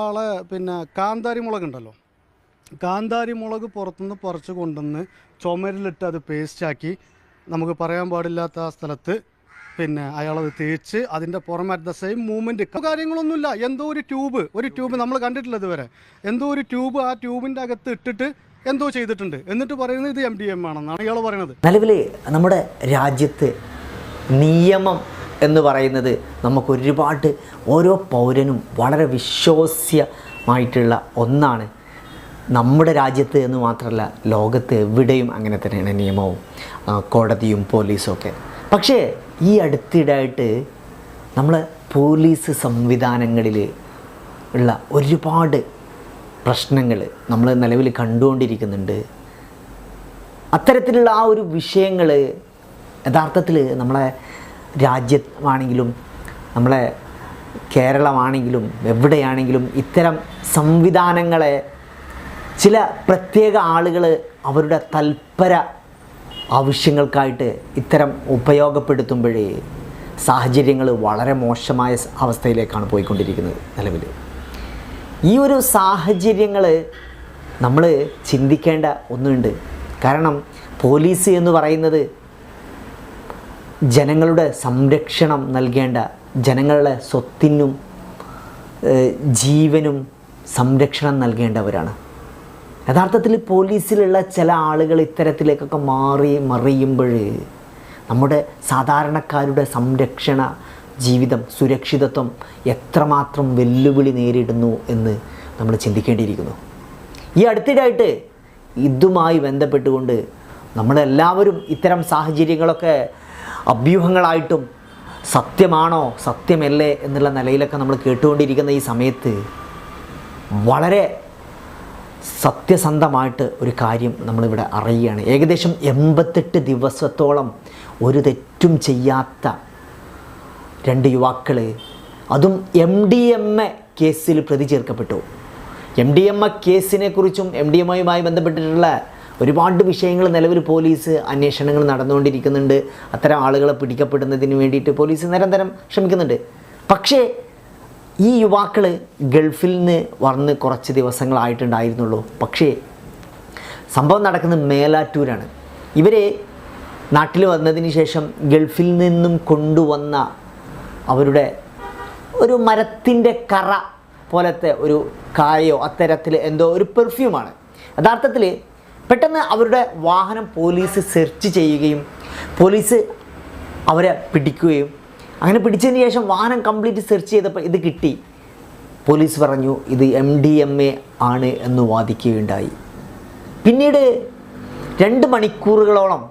ആളെ പിന്നെ കാന്താരി മുളക് ഉണ്ടല്ലോ കാന്താരി മുളക് പുറത്തുനിന്ന് പറിച്ച് കൊണ്ടുവന്ന് ചുമരിലിട്ട് അത് പേസ്റ്റാക്കി നമുക്ക് പറയാൻ പാടില്ലാത്ത ആ സ്ഥലത്ത് പിന്നെ അയാളത് തേച്ച് അതിന്റെ പുറമെ അറ്റ് ദ സെയിം മൂവ്മെന്റ് കാര്യങ്ങളൊന്നുമില്ല. എന്തോ ഒരു ട്യൂബ് ഒരു ട്യൂബ് നമ്മൾ കണ്ടിട്ടില്ല ഇതുവരെ. എന്തോ ഒരു ട്യൂബ് ആ ട്യൂബിന്റെ അകത്ത് ഇട്ടിട്ട് എന്തോ ചെയ്തിട്ടുണ്ട്. എന്നിട്ട് പറയുന്നത് ഇത് എം ഡി എം ആണെന്നാണ് ഇയാൾ പറയുന്നത്. നിലവിൽ നമ്മുടെ രാജ്യത്ത് നിയമം എന്ന് പറയുന്നത് നമുക്ക് ഒരുപാട് ഓരോ പൗരനും വളരെ വിശ്വാസ്യമായിട്ടുള്ള ഒന്നാണ്. നമ്മുടെ രാജ്യത്ത് എന്ന് മാത്രമല്ല ലോകത്ത് എവിടെയും അങ്ങനെ തന്നെയാണ് നിയമവും കോടതിയും പോലീസും ഒക്കെ. പക്ഷേ ഈ അടുത്തിടെയായിട്ട് നമ്മൾ പോലീസ് സംവിധാനങ്ങളിൽ ഉള്ള ഒരുപാട് പ്രശ്നങ്ങൾ നമ്മൾ നിലവിൽ കണ്ടുകൊണ്ടിരിക്കുന്നുണ്ട്. അത്തരത്തിലുള്ള ആ ഒരു വിഷയങ്ങൾ യഥാർത്ഥത്തിൽ നമ്മളെ രാജ്യമാണെങ്കിലും നമ്മളെ കേരളമാണെങ്കിലും എവിടെയാണെങ്കിലും ഇത്തരം സംവിധാനങ്ങളെ ചില പ്രത്യേക ആളുകൾ അവരുടെ തൽപര ആവശ്യങ്ങൾക്കായിട്ട് ഇത്തരം ഉപയോഗപ്പെടുത്തുമ്പോഴേ സാഹചര്യങ്ങൾ വളരെ മോശമായ അവസ്ഥയിലേക്കാണ് പോയിക്കൊണ്ടിരിക്കുന്നത് നിലവിൽ ഈ ഒരു സാഹചര്യങ്ങൾ നമ്മൾ ചിന്തിക്കേണ്ട ഒന്നുണ്ട്. കാരണം പോലീസ് എന്ന് പറയുന്നത് ജനങ്ങളുടെ സംരക്ഷണം നൽകേണ്ട ജനങ്ങളുടെ സ്വത്തിനും ജീവനും സംരക്ഷണം നൽകേണ്ടവരാണ്. യഥാർത്ഥത്തിൽ പോലീസിലുള്ള ചില ആളുകൾ ഇത്തരത്തിലേക്കൊക്കെ മാറി മറിയുമ്പോൾ നമ്മുടെ സാധാരണക്കാരുടെ സംരക്ഷണ ജീവിതം സുരക്ഷിതത്വം എത്രമാത്രം വെല്ലുവിളി നേരിടുന്നു എന്ന് നമ്മൾ ചിന്തിക്കേണ്ടിയിരിക്കുന്നു. ഈ അടുത്തിടെയായിട്ട് ഇതുമായി ബന്ധപ്പെട്ടുകൊണ്ട് നമ്മളെല്ലാവരും ഇത്തരം സാഹചര്യങ്ങളൊക്കെ അഭ്യൂഹങ്ങളായിട്ടും സത്യമാണോ സത്യമല്ലേ എന്നുള്ള നിലയിലൊക്കെ നമ്മൾ കേട്ടുകൊണ്ടിരിക്കുന്ന ഈ സമയത്ത് വളരെ സത്യസന്ധമായിട്ട് ഒരു കാര്യം നമ്മളിവിടെ അറിയുകയാണ്. ഏകദേശം എൺപത്തെട്ട് ദിവസത്തോളം ഒരു തെറ്റും ചെയ്യാത്ത രണ്ട് യുവാക്കൾ അതും എം ഡി എം എ കേസിൽ പ്രതി ചേർക്കപ്പെട്ടു. എം ഡി എം എ കേസിനെ കുറിച്ചും എം ഡി എം എയുമായി ബന്ധപ്പെട്ടിട്ടുള്ള ഒരുപാട് വിഷയങ്ങൾ നിലവിൽ പോലീസ് അന്വേഷണങ്ങൾ നടന്നുകൊണ്ടിരിക്കുന്നുണ്ട്. അത്തരം ആളുകളെ പിടിക്കപ്പെടുന്നതിന് വേണ്ടിയിട്ട് പോലീസ് നിരന്തരം ശ്രമിക്കുന്നുണ്ട്. പക്ഷേ ഈ യുവാക്കൾ ഗൾഫിൽ നിന്ന് വന്ന് കുറച്ച് ദിവസങ്ങളായിട്ടുണ്ടായിരുന്നുള്ളൂ. പക്ഷേ സംഭവം നടക്കുന്നത് മേലാറ്റൂരാണ്. ഇവരെ നാട്ടിൽ വന്നതിന് ശേഷം ഗൾഫിൽ നിന്നും കൊണ്ടുവന്ന അവരുടെ ഒരു മരത്തിന്റെ കറ പോലത്തെ ഒരു കായോ അത്തരത്തിൽ എന്തോ ഒരു പെർഫ്യൂമാണ് യഥാർത്ഥത്തിൽ പെട്ടെന്ന് അവരുടെ വാഹനം പോലീസ് സെർച്ച് ചെയ്യുകയും പോലീസ് അവരെ പിടിക്കുകയും. അങ്ങനെ പിടിച്ചതിന് ശേഷം വാഹനം കംപ്ലീറ്റ് സെർച്ച് ചെയ്തപ്പോൾ ഇത് കിട്ടി. പോലീസ് പറഞ്ഞു ഇത് എം ഡി എം എ ആണ് എന്ന് വാദിക്കുകയുണ്ടായി. പിന്നീട് രണ്ട് മണിക്കൂറുകളോളം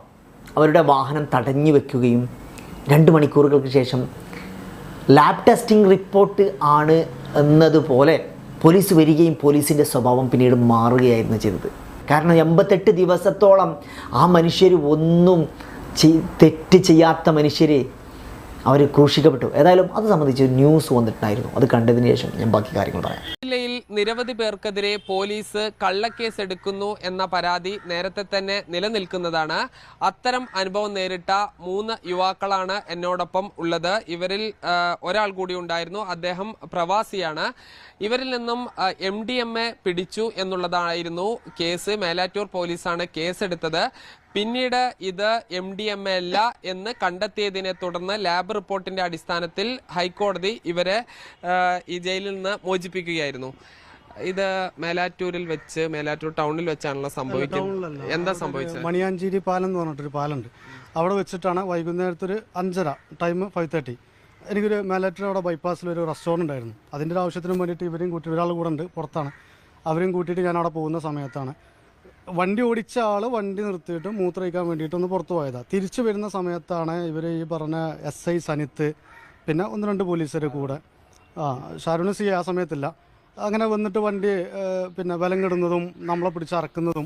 അവരുടെ വാഹനം തടഞ്ഞു വെക്കുകയും രണ്ട് മണിക്കൂറുകൾക്ക് ശേഷം ലാബ് ടെസ്റ്റിംഗ് റിപ്പോർട്ട് ആണ് എന്നതുപോലെ പോലീസ് വരികയും പോലീസിന്റെ സ്വഭാവം പിന്നീട് മാറുകയായിരുന്നു ചെയ്തത്. കാരണം എൺപത്തെട്ട് ദിവസത്തോളം ആ മനുഷ്യർ ഒന്നും തെറ്റ് ചെയ്യാത്ത മനുഷ്യരെ അവർ ക്രൂശിക്കപ്പെട്ടു. ഏതായാലും അത് സംബന്ധിച്ച് ന്യൂസ് വന്നിട്ടുണ്ടായിരുന്നു. അത് കണ്ടതിന് ശേഷം ഞാൻ ബാക്കി കാര്യങ്ങൾ പറയാം. ജില്ലയിൽ നിരവധി പേർക്കെതിരെ പോലീസ് കള്ളക്കേസ് എടുക്കുന്നു എന്ന പരാതി നേരത്തെ തന്നെ നിലനിൽക്കുന്നതാണ്. അത്തരം അനുഭവം നേരിട്ട മൂന്ന് യുവാക്കളാണ് എന്നോടൊപ്പം ഉള്ളത്. ഇവരിൽ ഒരാൾ കൂടി ഉണ്ടായിരുന്നു. അദ്ദേഹം പ്രവാസിയാണ്. ഇവരിൽ നിന്നും എം ഡി എം എ പിടിച്ചു എന്നുള്ളതായിരുന്നു കേസ്. മേലാറ്റൂർ പോലീസാണ് കേസെടുത്തത്. പിന്നീട് ഇത് എം ഡി എം എ അല്ല എന്ന് കണ്ടെത്തിയതിനെ തുടർന്ന് ലാബ് റിപ്പോർട്ടിന്റെ അടിസ്ഥാനത്തിൽ ഹൈക്കോടതി ഇവരെ ഈ ജയിലിൽ നിന്ന് മോചിപ്പിക്കുകയായിരുന്നു. ഇത് മേലാറ്റൂരിൽ വെച്ച് മേലാറ്റൂർ ടൗണിൽ വെച്ചാണല്ലോ സംഭവിക്കുന്നത് എന്താ സംഭവിച്ചത്? മണിയാഞ്ചേരി പാലം എന്ന് പറഞ്ഞിട്ടൊരു പാലമുണ്ട് അവിടെ വെച്ചിട്ടാണ് വൈകുന്നേരത്തെ ഒരു അഞ്ചര ടൈം ഫൈവ് തേർട്ടി എനിക്കൊരു മേലാറ്റൂർ അവിടെ ബൈപ്പാസിൽ ഒരു റെസ്റ്റോറന്റ് ഉണ്ടായിരുന്നു. അതിന്റെ ഒരു ആവശ്യത്തിന് വേണ്ടിയിട്ട് ഇവരെയും കൂട്ടി ഒരാൾ കൂടെ ഉണ്ട് പുറത്താണ്. അവരെയും കൂട്ടിയിട്ട് ഞാൻ അവിടെ പോകുന്ന സമയത്താണ്. വണ്ടി ഓടിച്ച ആൾ വണ്ടി നിർത്തിയിട്ട് മൂത്രയിക്കാൻ വേണ്ടിയിട്ട് ഒന്ന് പുറത്തു പോയതാണ് തിരിച്ചു വരുന്ന സമയത്താണ് ഇവർ ഈ പറഞ്ഞ എസ് ഐ സനിത്ത് പിന്നെ ഒന്ന് രണ്ട് പോലീസുകാർ കൂടെ. ആ ഷാരൂണ് സി ആ സമയത്തില്ല. അങ്ങനെ വന്നിട്ട് വണ്ടി പിന്നെ ബലം കിടുന്നതും നമ്മളെ പിടിച്ച് അറക്കുന്നതും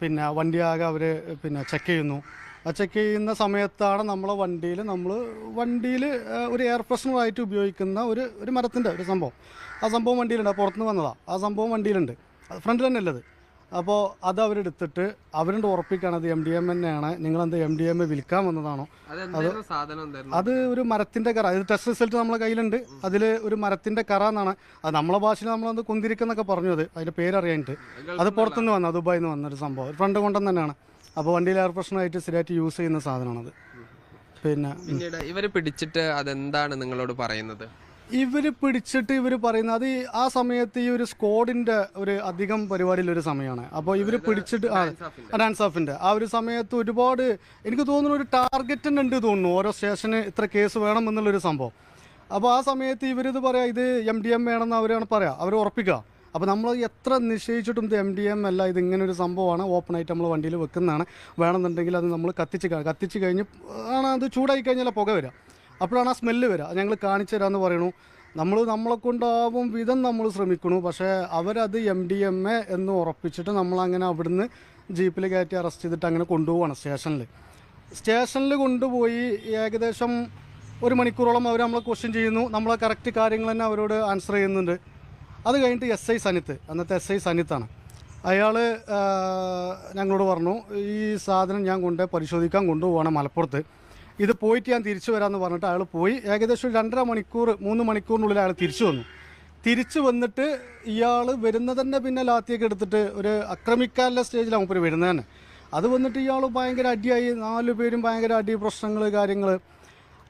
പിന്നെ വണ്ടി ആകെ അവർ പിന്നെ ചെക്ക് ചെയ്യുന്നു. ആ ചെക്ക് ചെയ്യുന്ന സമയത്താണ് നമ്മളെ വണ്ടിയിൽ നമ്മൾ വണ്ടിയിൽ ഒരു എയർ ഫ്രഷ്നറായിട്ട് ഉപയോഗിക്കുന്ന ഒരു ഒരു മരത്തിന്റെ ഒരു സംഭവം. ആ സംഭവം വണ്ടിയിലുണ്ട്. പുറത്തുനിന്ന് വന്നതാണ് ആ സംഭവം വണ്ടിയിലുണ്ട്. ഫ്രണ്ടിൽ തന്നെ ഉള്ളത് അപ്പോൾ അത് അവരെടുത്തിട്ട് അവരോട് ഉറപ്പിക്കുകയാണ് അത് എം ഡി എം തന്നെയാണ് നിങ്ങളെന്ത് എം ഡി എം വിൽക്കാൻ വന്നതാണോ? അത് ഒരു മരത്തിന്റെ കറ. ഇത് ടെസ്റ്റ് റിസൾട്ട് നമ്മളെ കയ്യിലുണ്ട്. അതിൽ ഒരു മരത്തിന്റെ കറ എന്നാണ്. അത് നമ്മളെ ഭാഷയിൽ നമ്മളത് കുന്തിരിക്കെന്നൊക്കെ പറഞ്ഞു അത്. അതിന്റെ പേരറിയാനിട്ട്. അത് പുറത്തുനിന്ന് വന്ന. ദുബായിൽ നിന്ന് വന്നൊരു സംഭവം. ഒരു ഫ്രണ്ട് കൊണ്ടുവന്ന് തന്നെയാണ്. അപ്പോൾ വണ്ടിയിൽ എയർ പ്രശ്നമായിട്ട് സ്ഥിരമായിട്ട് യൂസ് ചെയ്യുന്ന സാധനമാണത്. പിന്നെ ഇവർ പിടിച്ചിട്ട് അതെന്താണ് നിങ്ങളോട് പറയുന്നത്? ഇവർ പിടിച്ചിട്ട് ഇവർ പറയുന്നത് അത് ആ സമയത്ത് ഈ ഒരു സ്ക്വാഡിന്റെ ഒരു അധികം പരിപാടിയിൽ ഒരു സമയമാണ്. അപ്പോൾ ഇവർ പിടിച്ചിട്ട് ഡാൻസ് ഓഫിന്റെ ആ ഒരു സമയത്ത് ഒരുപാട് എനിക്ക് തോന്നുന്നു ഒരു ടാർഗറ്റ് തന്നെ ഉണ്ട് തോന്നുന്നു. ഓരോ സ്റ്റേഷന് ഇത്ര കേസ് വേണം എന്നുള്ളൊരു സംഭവം. അപ്പോൾ ആ സമയത്ത് ഇവരിത് പറയാം ഇത് എം ഡി എം വേണമെന്ന് അവരാണ് പറയാം. അവർ ഉറപ്പിക്കുക. അപ്പോൾ നമ്മൾ എത്ര നിശ്ചയിച്ചിട്ടും ഇത് എം ഡി എം അല്ല ഇത് ഇങ്ങനെ ഒരു സംഭവമാണ്. ഓപ്പൺ ആയിട്ട് നമ്മൾ വണ്ടിയിൽ വെക്കുന്നതാണ്. വേണമെന്നുണ്ടെങ്കിൽ അത് നമ്മൾ കത്തിച്ച് കത്തിച്ച് കഴിഞ്ഞ് ആണ് അത് ചൂടായി കഴിഞ്ഞാൽ പുക വരിക അപ്പോഴാണ് ആ സ്മെല്ല് വരിക. ഞങ്ങൾ കാണിച്ചു തരാമെന്ന് പറയണു നമ്മൾ നമ്മളെ കൊണ്ടാവും വിധം നമ്മൾ ശ്രമിക്കണു പക്ഷേ അവരത് എം ഡി എം എ എന്ന് ഉറപ്പിച്ചിട്ട് നമ്മളങ്ങനെ അവിടുന്ന് ജീപ്പിൽ കയറ്റി അറസ്റ്റ് ചെയ്തിട്ട് അങ്ങനെ കൊണ്ടുപോവാണ് സ്റ്റേഷനിൽ സ്റ്റേഷനിൽ കൊണ്ടുപോയി ഏകദേശം ഒരു മണിക്കൂറോളം അവർ നമ്മളെ ക്വസ്റ്റ്യൻ ചെയ്യുന്നു. നമ്മളെ കറക്റ്റ് കാര്യങ്ങൾ തന്നെ അവരോട് ആൻസർ ചെയ്യുന്നുണ്ട്. അത് കഴിഞ്ഞിട്ട് എസ് ഐ സനിത്ത് അന്നത്തെ എസ് ഐ സനിത്താണ്. അയാൾ ഞങ്ങളോട് പറഞ്ഞു ഈ സാധനം ഞാൻ കൊണ്ടുപോയി പരിശോധിക്കാൻ കൊണ്ടുപോവാണ് മലപ്പുറത്ത്. ഇത് പോയിട്ട് ഞാൻ തിരിച്ചു വരാമെന്ന് പറഞ്ഞിട്ട് അയാൾ പോയി. ഏകദേശം രണ്ടര മണിക്കൂർ മൂന്ന് മണിക്കൂറിനുള്ളിൽ അയാൾ തിരിച്ചു വന്നു. തിരിച്ചു വന്നിട്ട് ഇയാൾ വരുന്നതന്നെ പിന്നെ ലാത്തിയൊക്കെ എടുത്തിട്ട് ഒരു ആക്രമിക്കാനുള്ള സ്റ്റേജിലാണ് മൂപ്പര് വരുന്നത് തന്നെ. അത് വന്നിട്ട് ഇയാൾ ഭയങ്കര അടിയായി. നാല് പേരും ഭയങ്കര അടി പ്രശ്നങ്ങൾ കാര്യങ്ങൾ.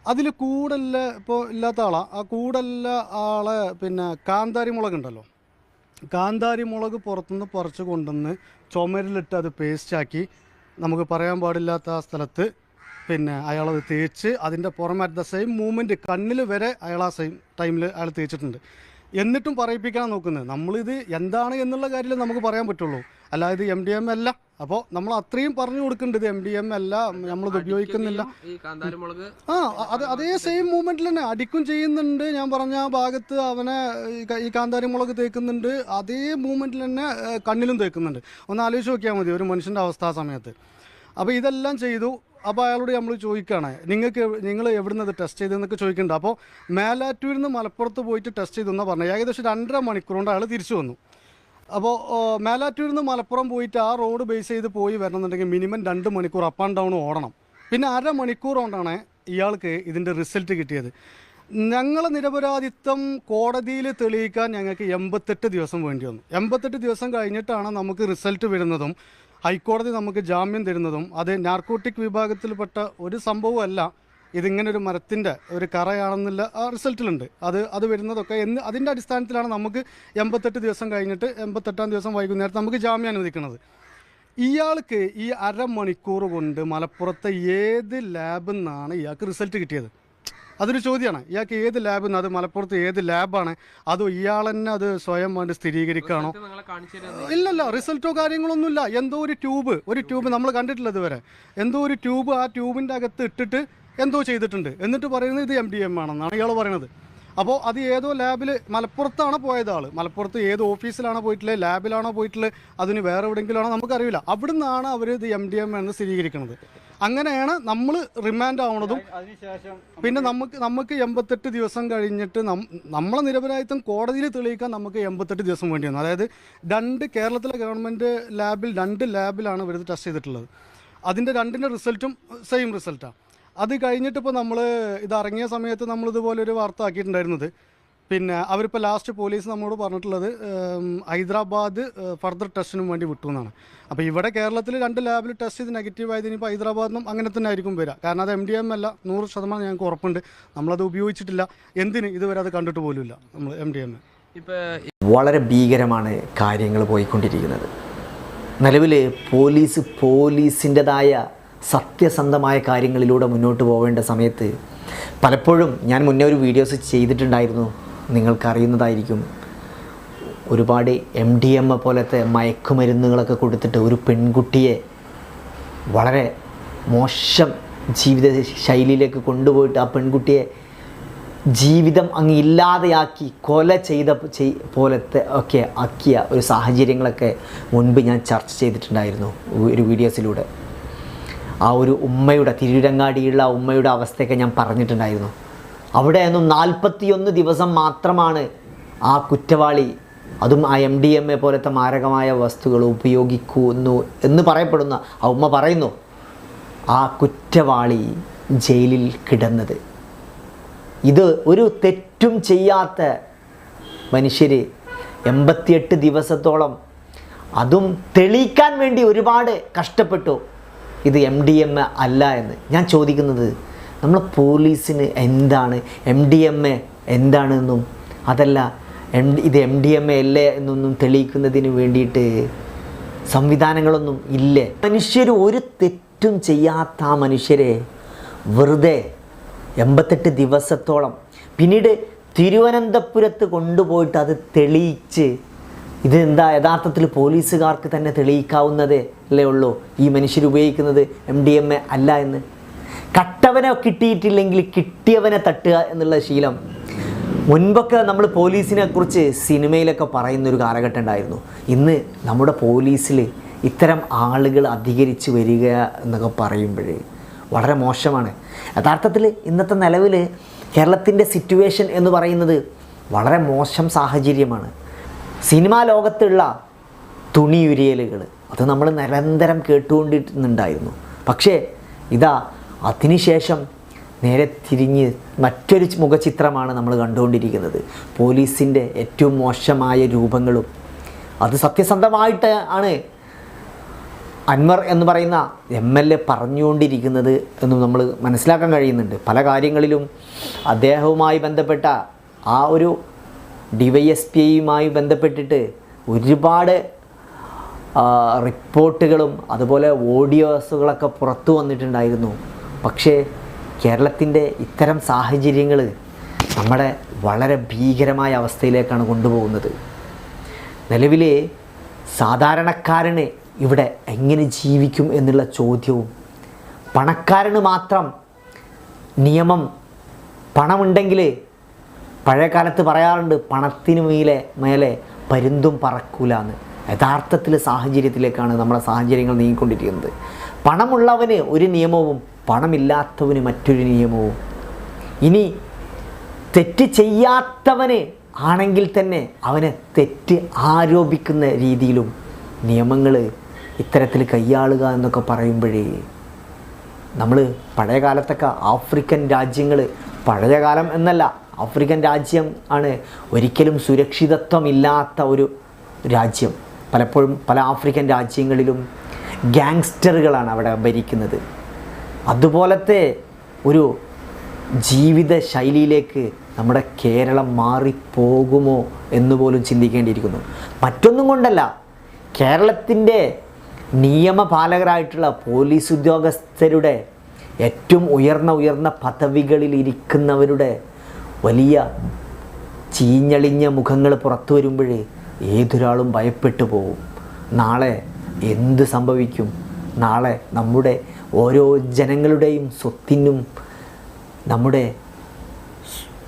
അതിൽ കൂടല്ല ഇപ്പോൾ ഇല്ലാത്ത ആളാണ് ആ കൂടല്ല ആളെ പിന്നെ കാന്താരി മുളകുണ്ടല്ലോ കാന്താരി മുളക് പുറത്തുനിന്ന് പറിച്ച് കൊണ്ടുവന്ന് ചുമരിലിട്ട് അത് പേസ്റ്റാക്കി നമുക്ക് പറയാൻ പാടില്ലാത്ത ആ സ്ഥലത്ത് പിന്നെ അയാളത് തേച്ച് അതിന്റെ പുറമെ അറ്റ് ദ സെയിം മൂമെന്റ് കണ്ണിൽ വരെ അയാൾ ആ സെയിം ടൈമിൽ അയാൾ തേച്ചിട്ടുണ്ട്. എന്നിട്ടും പറയിപ്പിക്കാൻ നോക്കുന്നത്. നമ്മളിത് എന്താണ് എന്നുള്ള കാര്യത്തിൽ നമുക്ക് പറയാൻ പറ്റുള്ളൂ. അല്ലാതെ ഇത് എം ഡി എം അല്ല. അപ്പോൾ നമ്മൾ അത്രയും പറഞ്ഞു കൊടുക്കുന്നുണ്ട് ഇത് എം ഡി എം അല്ല. നമ്മളിത് ഉപയോഗിക്കുന്നില്ല. ആ അത് അതേ സെയിം മൂമെന്റിൽ തന്നെ അടിക്കും ചെയ്യുന്നുണ്ട്. ഞാൻ പറഞ്ഞ ആ ഭാഗത്ത് അവനെ ഈ കാന്താരി മുളക് തേക്കുന്നുണ്ട്. അതേ മൂമെന്റിൽ തന്നെ കണ്ണിലും തേക്കുന്നുണ്ട്. ഒന്ന് ആലോചിച്ച് നോക്കിയാൽ മതി. ഒരു മനുഷ്യന്റെ അവസ്ഥ ആ സമയത്ത്. അപ്പോൾ ഇതെല്ലാം ചെയ്തു. അപ്പോൾ അയാളോട് നമ്മൾ ചോദിക്കുകയാണ് നിങ്ങൾക്ക് നിങ്ങൾ എവിടുന്ന് ടെസ്റ്റ് ചെയ്തെന്നൊക്കെ ചോദിക്കുന്നുണ്ട്. അപ്പോൾ മേലാറ്റൂരിൽ നിന്ന് മലപ്പുറത്ത് പോയിട്ട് ടെസ്റ്റ് ചെയ്തു പറഞ്ഞു ഏകദേശം രണ്ടര മണിക്കൂർ കൊണ്ട് അയാൾ തിരിച്ചു വന്നു. അപ്പോൾ മേലാറ്റൂരിൽ നിന്ന് മലപ്പുറം പോയിട്ട് ആ റോഡ് ബേസ് ചെയ്ത് പോയി വരണമെന്നുണ്ടെങ്കിൽ മിനിമം രണ്ട് മണിക്കൂർ അപ്പ് ആൻഡ് ഡൗൺ ഓടണം. പിന്നെ അര മണിക്കൂർ കൊണ്ടാണ് ഇയാൾക്ക് ഇതിന്റെ റിസൾട്ട് കിട്ടിയത്. ഞങ്ങളെ നിരപരാധിത്വം കോടതിയിൽ തെളിയിക്കാൻ ഞങ്ങൾക്ക് എൺപത്തെട്ട് ദിവസം വേണ്ടി വന്നു. എൺപത്തെട്ട് ദിവസം കഴിഞ്ഞിട്ടാണ് നമുക്ക് റിസൾട്ട് വരുന്നതും ഹൈക്കോടതി നമുക്ക് ജാമ്യം തരുന്നതും അത് നാർക്കോട്ടിക് വിഭാഗത്തിൽപ്പെട്ട ഒരു സംഭവമല്ല. ഇതിങ്ങനെ ഒരു മരത്തിന്റെ ഒരു കറയാണെന്നുള്ള റിസൾട്ടിലുണ്ട്. അത് അത് വരുന്നതൊക്കെ എന്ന് അതിന്റെ അടിസ്ഥാനത്തിലാണ് നമുക്ക് എൺപത്തെട്ട് ദിവസം കഴിഞ്ഞിട്ട് എൺപത്തെട്ടാം ദിവസം വൈകുന്നേരത്ത് നമുക്ക് ജാമ്യം അനുവദിക്കുന്നത്. ഇയാൾക്ക് ഈ അരമണിക്കൂർ കൊണ്ട് മലപ്പുറത്തെ ഏത് ലാബിൽ നിന്നാണ് ഇയാൾക്ക് റിസൾട്ട് കിട്ടിയത്? അതൊരു ചോദ്യമാണ്. ഇയാൾക്ക് ഏത് ലാബിൽ നിന്ന് അത് മലപ്പുറത്ത് ഏത് ലാബാണ് അതോ ഇയാൾ തന്നെ അത് സ്വയം വേണ്ടി സ്ഥിരീകരിക്കുകയാണോ? ഇല്ലല്ല റിസൾട്ടോ കാര്യങ്ങളൊന്നുമില്ല. എന്തോ ഒരു ട്യൂബ് ഒരു ട്യൂബ് നമ്മൾ കണ്ടിട്ടില്ല ഇതുവരെ. എന്തോ ഒരു ട്യൂബ് ആ ട്യൂബിന്റെ അകത്ത് ഇട്ടിട്ട് എന്തോ ചെയ്തിട്ടുണ്ട്. എന്നിട്ട് പറയുന്നത് ഇത് എം ഡി എം ആണെന്നാണ് ഇയാൾ പറയുന്നത്. അപ്പോൾ അത് ഏതോ ലാബിൽ മലപ്പുറത്താണ് പോയത് ആൾ മലപ്പുറത്ത് ഏത് ഓഫീസിലാണോ പോയിട്ടുള്ളത് ലാബിലാണോ പോയിട്ടുള്ളത് അതിന് വേറെ എവിടെയെങ്കിലും ആണോ നമുക്കറിയില്ല. അവിടുന്നാണ് അവർ ഇത് എം ഡി എം എന്ന് സ്ഥിരീകരിക്കുന്നത് അങ്ങനെയാണ് നമ്മൾ റിമാൻഡ് ആവുന്നതും പിന്നെ നമുക്ക് നമുക്ക് എൺപത്തെട്ട് ദിവസം കഴിഞ്ഞിട്ട് നമ്മളെ നിരപരാധിത്വം കോടതിയിൽ തെളിയിക്കാൻ നമുക്ക് എൺപത്തെട്ട് ദിവസം വേണ്ടി വന്നു. അതായത് രണ്ട് കേരളത്തിലെ ഗവൺമെന്റ് ലാബിൽ രണ്ട് ലാബിലാണ് ഇവർ ടെസ്റ്റ് ചെയ്തിട്ടുള്ളത്. അതിന്റെ രണ്ടിന്റെ റിസൾട്ടും സെയിം റിസൾട്ടാണ് അത് കഴിഞ്ഞിട്ട് ഇപ്പോൾ നമ്മൾ ഇത് ഇറങ്ങിയ സമയത്ത് നമ്മൾ ഇതുപോലെ ഒരു വാർത്ത ആക്കിയിട്ടുണ്ടായിരുന്നത്. പിന്നെ അവരിപ്പോൾ ലാസ്റ്റ് പോലീസ് നമ്മളോട് പറഞ്ഞിട്ടുള്ളത് ഹൈദരാബാദ് ഫർദർ ടെസ്റ്റിനും വേണ്ടി വിട്ടു എന്നാണ്. അപ്പോൾ ഇവിടെ കേരളത്തിൽ രണ്ട് ലാബിൽ ടെസ്റ്റ് ചെയ്ത് നെഗറ്റീവ് ആയത് ഇനിയിപ്പോൾ ഹൈദരാബാദിനും അങ്ങനെ തന്നെ ആയിരിക്കും വരിക. കാരണം അത് എം ഡി എം അല്ല നൂറ് ശതമാനം ഞങ്ങൾക്ക് ഉറപ്പുണ്ട്. നമ്മളത് ഉപയോഗിച്ചിട്ടില്ല. എന്തിന് ഇതുവരെ അത് കണ്ടിട്ട് പോലുമില്ല നമ്മൾ എം ഡി എം ഇപ്പൊ വളരെ ഭീകരമാണ് കാര്യങ്ങൾ പോയിക്കൊണ്ടിരിക്കുന്നത്. നിലവിൽ പോലീസ് പോലീസിന്റെതായ സത്യസന്ധമായ കാര്യങ്ങളിലൂടെ മുന്നോട്ട് പോവേണ്ട സമയത്ത് പലപ്പോഴും ഞാൻ മുന്നേ ഒരു വീഡിയോസ് ചെയ്തിട്ടുണ്ടായിരുന്നു. നിങ്ങൾക്കറിയുന്നതായിരിക്കും. ഒരുപാട് എം ഡി എം എ പോലത്തെ മയക്കുമരുന്നുകളൊക്കെ കൊടുത്തിട്ട് ഒരു പെൺകുട്ടിയെ വളരെ മോശം ജീവിത ശൈലിയിലേക്ക് കൊണ്ടുപോയിട്ട് ആ പെൺകുട്ടിയെ ജീവിതം അങ്ങ് ഇല്ലാതെയാക്കി കൊല ചെയ്ത ചെയ്- പോലത്തെ ഒക്കെ ആക്കിയ ഒരു സാഹചര്യങ്ങളൊക്കെ മുൻപ് ഞാൻ ചർച്ച ചെയ്തിട്ടുണ്ടായിരുന്നു ഒരു വീഡിയോസിലൂടെ. ആ ഒരു ഉമ്മയുടെ തിരുരങ്ങാടിയുള്ള ഉമ്മയുടെ അവസ്ഥയൊക്കെ ഞാൻ പറഞ്ഞിട്ടുണ്ടായിരുന്നു. അവിടെ നിന്നും നാൽപ്പത്തിയൊന്ന് ദിവസം മാത്രമാണ് ആ കുറ്റവാളി അതും ആ എം ഡി എം എ പോലത്തെ മാരകമായ വസ്തുക്കൾ ഉപയോഗിക്കുന്നു എന്ന് പറയപ്പെടുന്ന ആ ഉമ്മ പറയുന്നു ആ കുറ്റവാളി ജയിലിൽ കിടന്നത്. ഇത് ഒരു തെറ്റും ചെയ്യാത്ത മനുഷ്യർ എൺപത്തിയെട്ട് ദിവസത്തോളം അതും തെളിയിക്കാൻ വേണ്ടി ഒരുപാട് കഷ്ടപ്പെട്ടു. ഇത് എം ഡി എം അല്ല എന്ന്. ഞാൻ ചോദിക്കുന്നത് നമ്മൾ പോലീസിന് എന്താണ്? എം ഡി എം എ എന്താണെന്നും അതല്ല എം ഇത് എം ഡി എം എ അല്ലേ എന്നൊന്നും തെളിയിക്കുന്നതിന് വേണ്ടിയിട്ട് സംവിധാനങ്ങളൊന്നും ഇല്ലേ? മനുഷ്യർ ഒരു തെറ്റും ചെയ്യാത്ത ആ മനുഷ്യരെ വെറുതെ എൺപത്തെട്ട് ദിവസത്തോളം പിന്നീട് തിരുവനന്തപുരത്ത് കൊണ്ടുപോയിട്ട് അത് തെളിയിച്ച് ഇതെന്താ യഥാർത്ഥത്തിൽ പോലീസുകാർക്ക് തന്നെ തെളിയിക്കാവുന്നതേ അല്ലേ ഉള്ളൂ? ഈ മനുഷ്യർ ഉപയോഗിക്കുന്നത് എം ഡി എം എ അല്ല എന്ന് കട്ടവനെ കിട്ടിയിട്ടില്ലെങ്കിൽ കിട്ടിയവനെ തട്ടുക എന്നുള്ള ശീലം. മുൻപൊക്കെ നമ്മൾ പോലീസിനെ കുറിച്ച് സിനിമയിലൊക്കെ പറയുന്നൊരു കാലഘട്ടം ഉണ്ടായിരുന്നു. ഇന്ന് നമ്മുടെ പോലീസിൽ ഇത്തരം ആളുകൾ അധികരിച്ച് വരിക എന്നൊക്കെ പറയുമ്പോൾ വളരെ മോശമാണ്. യഥാർത്ഥത്തിൽ ഇന്നത്തെ നിലവിൽ കേരളത്തിന്റെ സിറ്റുവേഷൻ എന്ന് പറയുന്നത് വളരെ മോശം സാഹചര്യമാണ്. സിനിമാ ലോകത്തുള്ള തുണിയുരിയലുകൾ അത് നമ്മൾ നിരന്തരം കേട്ടുകൊണ്ടിരുന്നുണ്ടായിരുന്നു. പക്ഷേ ഇതാ അതിനുശേഷം നേരെ തിരിഞ്ഞ് മറ്റൊരു മുഖചിത്രമാണ് നമ്മൾ കണ്ടുകൊണ്ടിരിക്കുന്നത്. പോലീസിന്റെ ഏറ്റവും മോശമായ രൂപങ്ങളും. അത് സത്യസന്ധമായിട്ട് ആണ്. അൻവർ എന്ന് പറയുന്ന എം എൽ എ പറഞ്ഞുകൊണ്ടിരിക്കുന്നത് എന്നും നമ്മൾ മനസ്സിലാക്കാൻ കഴിയുന്നുണ്ട്. പല കാര്യങ്ങളിലും അദ്ദേഹവുമായി ബന്ധപ്പെട്ട ആ ഒരു ഡി വൈ എസ് പി ഐയുമായി ബന്ധപ്പെട്ടിട്ട് ഒരുപാട് റിപ്പോർട്ടുകളും അതുപോലെ ഓഡിയോസുകളൊക്കെ പുറത്തു വന്നിട്ടുണ്ടായിരുന്നു. പക്ഷേ കേരളത്തിന്റെ ഇത്തരം സാഹചര്യങ്ങൾ നമ്മളെ വളരെ ഭീകരമായ അവസ്ഥയിലേക്കാണ് കൊണ്ടുപോകുന്നത്. നിലവിലെ സാധാരണക്കാരന് ഇവിടെ എങ്ങനെ ജീവിക്കും എന്നുള്ള ചോദ്യവും പണക്കാരന് മാത്രം നിയമം പണമുണ്ടെങ്കിൽ പഴയ കാലത്ത് പറയാറുണ്ട് പണത്തിന് മേലെ മേലെ പരുന്തും പറക്കൂല എന്ന് യഥാർത്ഥത്തിൽ സാഹചര്യത്തിലേക്കാണ് നമ്മുടെ സാഹചര്യങ്ങൾ നീങ്ങിക്കൊണ്ടിരിക്കുന്നത്. പണമുള്ളവന് ഒരു നിയമവും പണമില്ലാത്തവന് മറ്റൊരു നിയമവും. ഇനി തെറ്റ് ചെയ്യാത്തവന് ആണെങ്കിൽ തന്നെ അവനെ തെറ്റ് ആരോപിക്കുന്ന രീതിയിലും നിയമങ്ങൾ ഇത്തരത്തിൽ കൈയാളുക എന്നൊക്കെ പറയുമ്പോഴേ നമ്മൾ പഴയ കാലത്തൊക്കെ ആഫ്രിക്കൻ രാജ്യങ്ങൾ പഴയ കാലം എന്നല്ല ആഫ്രിക്കൻ രാജ്യം ആണ് ഒരിക്കലും സുരക്ഷിതത്വമില്ലാത്ത ഒരു രാജ്യം. പലപ്പോഴും പല ആഫ്രിക്കൻ രാജ്യങ്ങളിലും ഗാങ്സ്റ്ററുകളാണ് അവിടെ ഭരിക്കുന്നത്. അതുപോലത്തെ ഒരു ജീവിത ശൈലിയിലേക്ക് നമ്മുടെ കേരളം മാറിപ്പോകുമോ എന്ന് പോലും ചിന്തിക്കേണ്ടിയിരിക്കുന്നു. മറ്റൊന്നും കൊണ്ടല്ല കേരളത്തിന്റെ നിയമപാലകരായിട്ടുള്ള പോലീസ് ഉദ്യോഗസ്ഥരുടെ ഏറ്റവും ഉയർന്ന ഉയർന്ന പദവികളിൽ ഇരിക്കുന്നവരുടെ വലിയ ചീഞ്ഞളിഞ്ഞ മുഖങ്ങൾ പുറത്തു വരുമ്പോഴേ ഏതൊരാളും ഭയപ്പെട്ടു പോകും നാളെ എന്ത് സംഭവിക്കും? നാളെ നമ്മുടെ ഓരോ ജനങ്ങളുടെയും സ്വത്തിനും നമ്മുടെ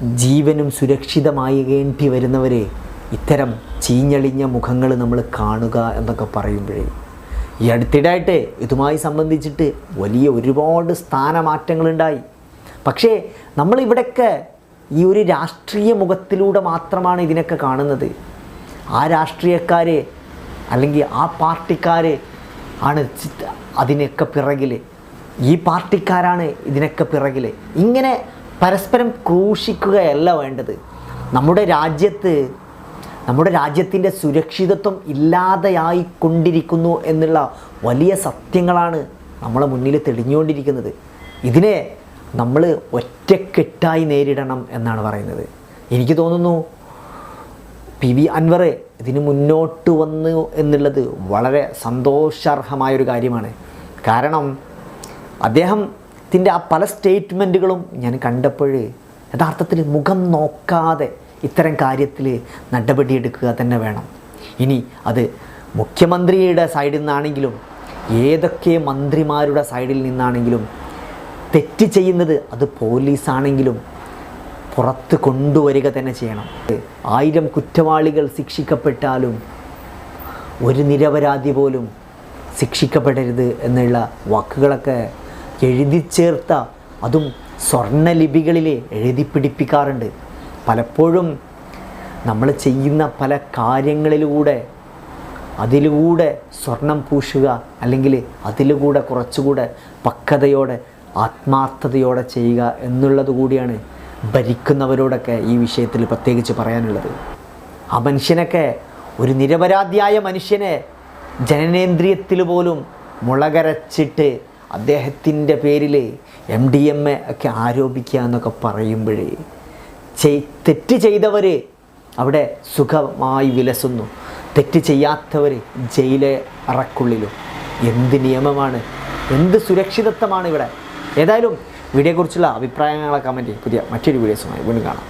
ജീവനും സുരക്ഷിതമായേണ്ടി വരുന്നവരെ ഇത്തരം ചീഞ്ഞളിഞ്ഞ മുഖങ്ങൾ നമ്മൾ കാണുക എന്നൊക്കെ പറയുമ്പോഴേ ഈ അടുത്തിടായിട്ട് ഇതുമായി സംബന്ധിച്ചിട്ട് വലിയ ഒരുപാട് സ്ഥാനമാറ്റങ്ങളുണ്ടായി. പക്ഷേ നമ്മളിവിടെയൊക്കെ ഈ ഒരു രാഷ്ട്രീയ മുഖത്തിലൂടെ മാത്രമാണ് ഇതിനൊക്കെ കാണുന്നത്. ആ രാഷ്ട്രീയക്കാരെ അല്ലെങ്കിൽ ആ പാർട്ടിക്കാർ ആണ് അതിനൊക്കെ പിറകിൽ ഈ പാർട്ടിക്കാരാണ് ഇതിനൊക്കെ പിറകിൽ ഇങ്ങനെ പരസ്പരം ക്രൂശിക്കുകയല്ല വേണ്ടത്. നമ്മുടെ രാജ്യത്ത് നമ്മുടെ രാജ്യത്തിന്റെ സുരക്ഷിതത്വം ഇല്ലാതെയായിക്കൊണ്ടിരിക്കുന്നു എന്നുള്ള വലിയ സത്യങ്ങളാണ് നമ്മളെ മുന്നിൽ തെളിഞ്ഞുകൊണ്ടിരിക്കുന്നത്. ഇതിനെ നമ്മൾ ഒറ്റക്കെട്ടായി നേരിടണം എന്നാണ് പറയുന്നത്. എനിക്ക് തോന്നുന്നു പി വി അൻവർ ഇതിന് മുന്നോട്ട് വന്നു എന്നുള്ളത് വളരെ സന്തോഷാർഹമായൊരു കാര്യമാണ്. കാരണം അദ്ദേഹത്തിന്റെ ആ പല സ്റ്റേറ്റ്മെന്റുകളും ഞാൻ കണ്ടപ്പോൾ യഥാർത്ഥത്തിൽ മുഖം നോക്കാതെ ഇത്തരം കാര്യത്തിൽ നടപടിയെടുക്കുക തന്നെ വേണം. ഇനി അത് മുഖ്യമന്ത്രിയുടെ സൈഡിൽ നിന്നാണെങ്കിലും ഏതൊക്കെ മന്ത്രിമാരുടെ സൈഡിൽ നിന്നാണെങ്കിലും തെറ്റ് ചെയ്യുന്നത് അത് പോലീസാണെങ്കിലും പുറത്ത് കൊണ്ടുവരിക തന്നെ ചെയ്യണം. ആയിരം കുറ്റവാളികൾ ശിക്ഷിക്കപ്പെട്ടാലും ഒരു നിരപരാധി പോലും ശിക്ഷിക്കപ്പെടരുത് എന്നുള്ള വാക്കുകളൊക്കെ എഴുതി ചേർത്ത അതും സ്വർണലിപികളിൽ എഴുതി പിടിപ്പിക്കാറുണ്ട്. പലപ്പോഴും നമ്മൾ ചെയ്യുന്ന പല കാര്യങ്ങളിലൂടെ അതിലൂടെ സ്വർണം പൂശുക അല്ലെങ്കിൽ അതിലൂടെ കുറച്ചുകൂടെ പക്വതയോടെ ആത്മാർത്ഥതയോടെ ചെയ്യുക എന്നുള്ളത് കൂടിയാണ് ഭരിക്കുന്നവരോടൊക്കെ ഈ വിഷയത്തിൽ പ്രത്യേകിച്ച് പറയാനുള്ളത്. ആ മനുഷ്യനൊക്കെ ഒരു നിരപരാധിയായ മനുഷ്യനെ ജനനേന്ദ്രിയത്തിൽ പോലും മുളകരച്ചിട്ട് അദ്ദേഹത്തിന്റെ പേരിൽ എം ഡി എം എ ഒക്കെ ആരോപിക്കുക എന്നൊക്കെ പറയുമ്പോഴേ ചെയ് തെറ്റ് ചെയ്തവർ അവിടെ സുഖമായി വിലസുന്നു. തെറ്റ് ചെയ്യാത്തവർ ജയിലെ അറക്കുള്ളിലും. എന്ത് നിയമമാണ്? എന്ത് സുരക്ഷിതത്വമാണ് ഇവിടെ? ഏതായാലും വീഡിയോയെക്കുറിച്ചുള്ള അഭിപ്രായങ്ങളെ കമന്റ് പുതിയ മറ്റൊരു വീഡിയോസുമായി വീണ്ടും കാണാം.